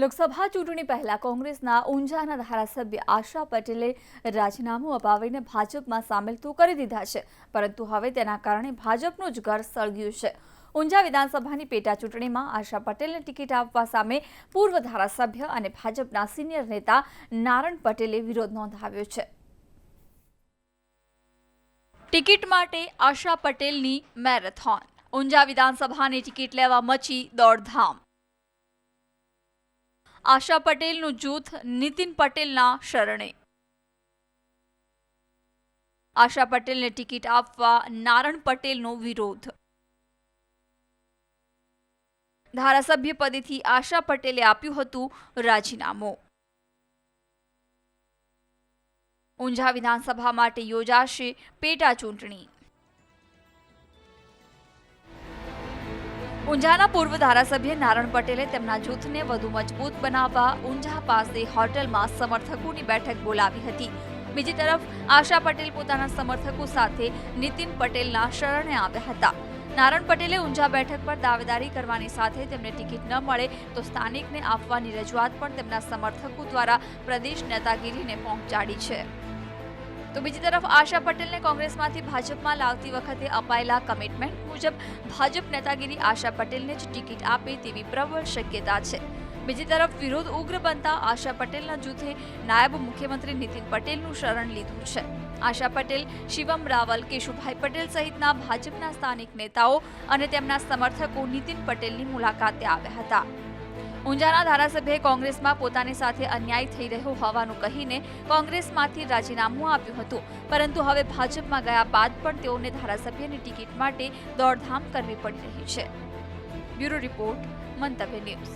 લોકસભા ચૂંટણી પહેલા કોંગ્રેસના ઊંઝાના ધારાસભ્ય આશા પટેલે રાજીનામું અપાવીને ભાજપમાં સામેલ તો કરી દીધા છે, પરંતુ હવે તેના કારણે ભાજપનું જ ઘર સળગ્યું છે. ઊંઝા વિધાનસભાની પેટા ચૂંટણીમાં આશા પટેલને ટિકિટ આપવા સામે પૂર્વ ધારાસભ્ય અને ભાજપના સિનિયર નેતા નારણ પટેલે વિરોધ નોંધાવ્યો છે. ટિકિટ માટે આશા પટેલની મેરેથોન. ઊંઝા વિધાનસભાની ટિકિટ લેવા મચી દોડધામ. આશા પટેલનું જૂથ નીતિન પટેલના શરણે. આશા પટેલને ટિકિટ આપવા નારણ પટેલનો વિરોધ. ધારાસભ્ય પદેથી આશા પટેલે આપ્યું હતું રાજીનામું. ઊંઝા વિધાનસભા માટે યોજાશે પેટા ચૂંટણી. ઊંઝાના પૂર્વ ધારાસભ્ય નારણ પટેલે તેમના જૂથને વધુ મજબૂત બનાવવા ઊંઝા પાસે હોટલમાં સમર્થકોની બેઠક બોલાવી હતી. બીજી તરફ, આશા પટેલ પોતાના સમર્થકો સાથે નીતિન પટેલના શરણે આવ્યા હતા. નારણ પટેલે ઊંઝા બેઠક પર દાવેદારી કરવાની સાથે તેમને ટિકિટ ન મળે તો સ્થાનિકને આપવાની રજૂઆત પણ તેમના સમર્થકો દ્વારા પ્રદેશ નેતાગીરીને પહોંચાડી છે. તો બીજી તરફ આશા પટેલને કોંગ્રેસમાંથી ભાજપમાં લાવતી વખતે અપાયેલા કમિટમેન્ટ મુજબ ભાજપ નેતાગીરી આશા પટેલને જ ટિકિટ આપે તેવી પ્રબળ શક્યતા છે. બીજી તરફ વિરોધ ઉગ્ર બનતા આશા પટેલના જૂથે નાયબ મુખ્યમંત્રી નીતિન પટેલનું શરણ લીધું છે. આશા પટેલ, શિવમ રાવલ, કેશુભાઈ પટેલ સહિતના ભાજપના સ્થાનિક નેતાઓ અને તેમના સમર્થકો નીતિન પટેલની મુલાકાતે આવ્યા હતા. ઊંઝાના ધારાસભ્યએ કોંગ્રેસમાં પોતાની સાથે અન્યાય થઈ રહ્યો હોવાનું કહીને કોંગ્રેસમાંથી રાજીનામું આપ્યું હતું. પરંતુ હવે ભાજપમાં ગયા બાદ પણ તેઓને ધારાસભ્યની ટિકિટ માટે દોડધામ કરવી પડી રહી છે. Bureau report, Mantavya news.